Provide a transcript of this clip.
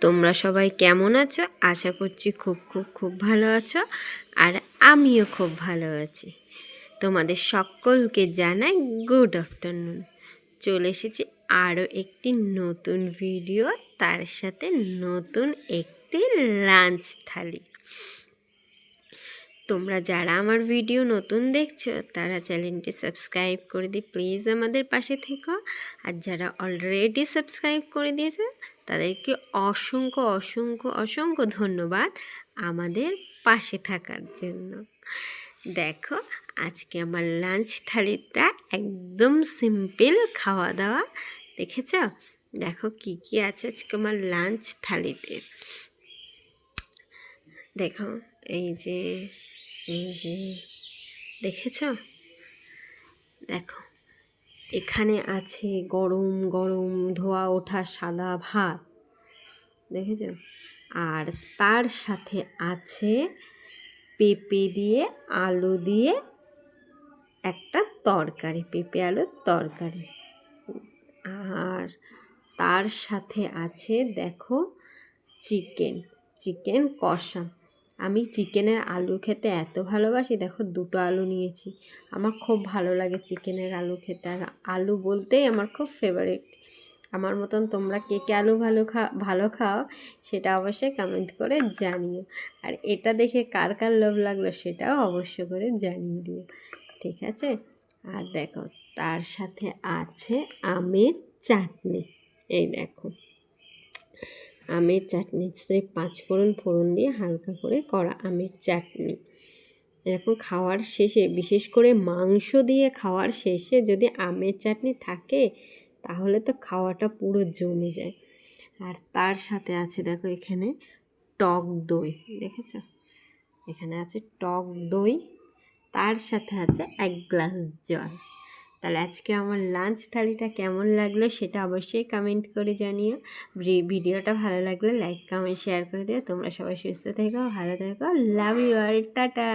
তোমরা সবাই কেমন আছো? আশা করছি খুব খুব খুব ভালো আছো আর আমিও খুব ভালো আছি। তোমাদের সকলকে জানাই গুড আফটারনুন চলে এসেছি আরও একটি নতুন ভিডিও তার সাথে নতুন একটি লাঞ্চ থালি। তোমরা যারা আমার ভিডিও নতুন দেখছ, তারা চ্যানেলটি সাবস্ক্রাইব করে দিই প্লিজ আমাদের পাশে থেকো। আর যারা অলরেডি সাবস্ক্রাইব করে দিয়েছে, তাদেরকে অসংখ্য অসংখ্য অসংখ্য ধন্যবাদ আমাদের পাশে থাকার জন্য। দেখো, আজকে আমার লাঞ্চ থালিটা একদম সিম্পল খাওয়া দাওয়া দেখেছ? দেখো কি কি আছে আজকে আমার লাঞ্চ থালিতে। দেখো এই যে এই যে, দেখেছ? দেখো, এখানে আছে গরম গরম ধোয়া ওঠা সাদা ভাত, দেখেছ? আর তার সাথে আছে পেঁপে দিয়ে আলু দিয়ে একটা তরকারি, পেঁপে আলুর তরকারি। আর তার সাথে আছে, দেখো, চিকেন চিকেন কষা। আমি চিকেনের আলু খেতে এত ভালোবাসি, দেখো দুটো আলু নিয়েছি। আমার খুব ভালো লাগে চিকেনের আলু খেতে। আর আলু বলতেই আমার খুব ফেভারিট আমার মতন তোমরা কে কে আলু ভালো খা, ভালো খাও, সেটা অবশ্যই কমেন্ট করে জানিও। আর এটা দেখে কার কার লোভ লাগল সেটাও অবশ্য করে জানিয়ে দিও। ঠিক আছে? আর দেখো, তার সাথে আছে আমের চাটনি। এই দেখো। আমের চাটনি সে পাঁচ ফোড়ন ফোড়ন দিয়ে হালকা করে করা আমের চাটনি। এরকম খাওয়ার শেষে, বিশেষ করে মাংস দিয়ে খাওয়ার শেষে যদি আমের চাটনি থাকে, তাহলে তো খাওয়াটা পুরো জমে যায়। আর তার সাথে আছে, দেখো এখানে টক দই, দেখেছ? এখানে আছে টক দই, তার সাথে আছে এক গ্লাস জল। তাহলে আজকে আমার লাঞ্চ থালিটা কেমন লাগল সেটা অবশ্যই কমেন্ট করে জানিও। ভিডিওটা ভালো লাগলে লাইক কমেন্ট শেয়ার করে দিও। তোমরা সবাই সুস্থ থেকো, ভালো থেকো। লাভ ইউ আর টাটা!